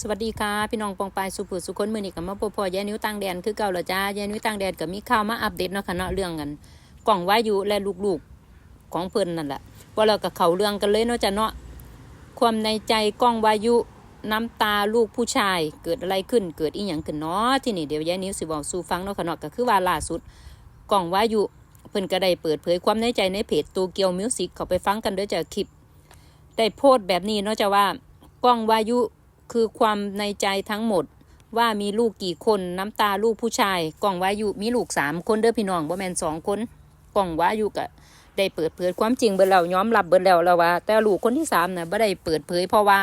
สวัสดีค่ะพี่น้องปองปายสุภุสุคนมือนี้กับมาพบพอยายนิ้วต่างแดนคือเก่าเหรอจ้ายายนิ้วต่างแดนก็มีข่าวมาอัปเดตเนาะค่ะเนาะเรื่องกันกล่องวายุและลูกๆของเพิ่นนั่นแหละว่าเรากับเขาเรื่องกันเลยเนาะจ้ะเนาะความในใจกล้องวายุน้ำตาลูกผู้ชายเกิดอะไรขึ้นเกิดอีหยังขึ้นเนาะที่นี่เดี๋ยวยายนิ้วสิบอกสู่ฟังเนาะค่ะเนาะก็คือว่าล่าสุดกล่องวายุเพิ่นก็ได้เปิดเผยความในใจในเพจตูเกียวมิวสิกเขาไปฟังกันด้อจ้ะคลิปได้โพสต์แบบนี้เนาะจ้ะว่า กล้องวายุ คือความในใจทั้งหมด ว่ามีลูกกี่คนน้ำตาลูกผู้ชายกล่องวายุมีลูกสามคนเด้อพี่น้องบ่แมนสองคนกล่องวายุก็ได้เปิดเผยความจริงเบิดแล้วยอมรับเบิดแล้วแล้วว่า แต่ลูกคนที่สามน่ะบ่ได้เปิดเผยเพราะว่า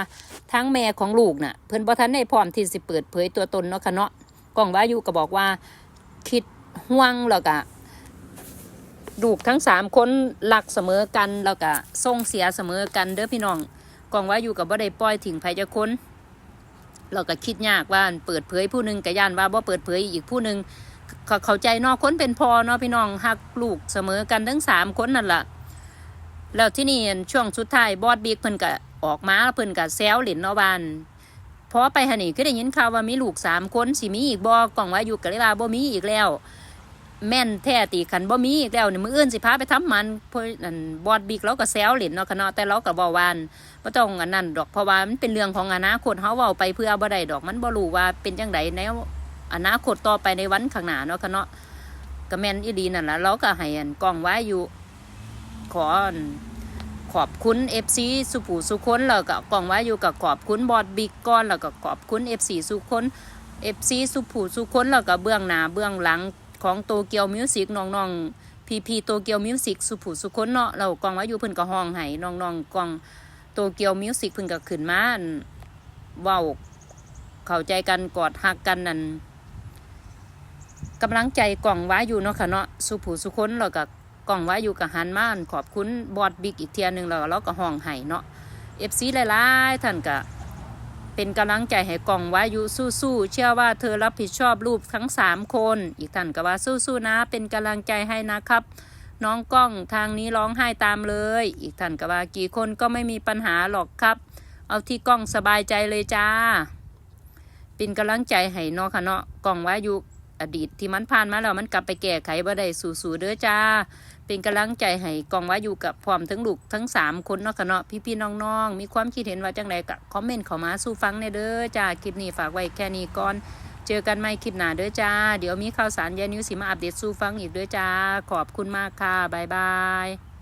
ทั้งแม่ของลูกน่ะเพิ่นบ่ทันได้พร้อมที่สิเปิดเผยตัวตนเนาะค่ะเนาะกล่องวายุก็บอกว่า คิดห่วงแล้วก็ลูกทั้งสามคนรักเสมอกันแล้วก็ส่งเสียเสมอกันเด้อพี่น้องกล่องวายุก็บ่ได้ปล่อยทิ้งไผจักคน เราก็คิดยากว่าเปิดเผยผู้หนึ่งกับย่านว่าบ่เปิดเผยอีกผู้หนึ่งเขาเข้าใจนอกคนเป็นพอเนาะพี่น้องหักลูกเสมอกันทั้งสามคนนั่นแหละแล้วที่นี่ช่วงสุดท้ายบอดบิ๊กเพิ่นก็ออกมาเพิ่นก็แซวหลินเนาะบานพอไปหนนี่ก็ได้ยินข่าวว่ามีลูกสามคนสิมีอีกบอกล่องว่าอยู่กับเลยว่าบ่มีอีกแล้ว แม่นแท้ตีขันบ่มีแล้วนี่มืออื่นสิพาไปทำมันเพราะนั่นบอดบิ๊กเราก็แซวหลินเนาะคะเนาะแต่เราก็บ่วานบ่ต้องอันนั้นดอกเพราะว่ามันเป็นเรื่องของอนาคตเฮาเว้าไปเพื่อบ่ได้ดอกมันบ่รู้ว่าเป็นจังไดในอนาคตต่อไปในวันข้างหน้าเนาะคะเนาะก็แม่นอีดีนั่นล่ะเราก็ให้อันกล้องไว้อยู่ขออันขอบคุณ FC สุผูสุคนแล้วก็กล้องไว้อยู่กับขอบคุณบอดบิ๊กก้อนแล้วก็ขอบคุณ FC สุคน FC สุผูสุคนแล้วก็เบื้องหน้าเบื้องหลัง ของโตเกียวมิวสิกน้องๆพีพีโตเกียวมิวสิกสุผูสุคนเนาะเรากลองไว้อยู่เพิ่นก็ห้องให้น้องๆกลองโตเกียวมิวสิกเพิ่งก็ขึ้นมาอั่นเว้าเข้าใจกันกอดหักกันนั่นกำลังใจกล่องว้อยู่เนาะค่ะเนาะสุผูสุคนแล้วก็กล่องว้อยู่กับหันมานขอบคุณบอดบิ๊กอีกเทียหนึงเราก็ห้องไห้เนาะเอฟซีหลายๆท่านก็ เป็นกำลังใจให้กล่องวายู่สู้ๆเชื่อว่าเธอรับผิดชอบรูปทั้งสามคน อีกท่านก็ว่าสู้ๆนะ เป็นกำลังใจให้นะครับ น้องกล้องทางนี้ร้องไห้ตามเลย อีกท่านก็ว่ากี่คนก็ไม่มีปัญหาหรอกครับ เอาที่กล้องสบายใจเลยจ้า เป็นกำลังใจให้เนาะค่ะเนาะกล่องวายุ อดีตที่มันผ่านมาแล้วมันกลับไปแก้ไขบ่ได้สู่ๆเด้อจ้า เป็นกำลังใจให้กองว่าอยู่กับพร้อมทั้งลูกทั้งสามคนเนาะค่ะเนาะพี่ๆน้องๆ มีความคิดเห็นว่าจังไดก็คอมเมนต์เข้ามาสู่ฟังในเด้อจ้าคลิปนี้ฝากไว้แค่นี้ก่อนเจอกันใหม่คลิปหน้าเด้อจ้า เดี๋ยวมีข่าวสารยานิวสิมาอัปเดตสู่ฟังอีกเด้อจ้า ขอบคุณมากค่ะ บ๊ายบาย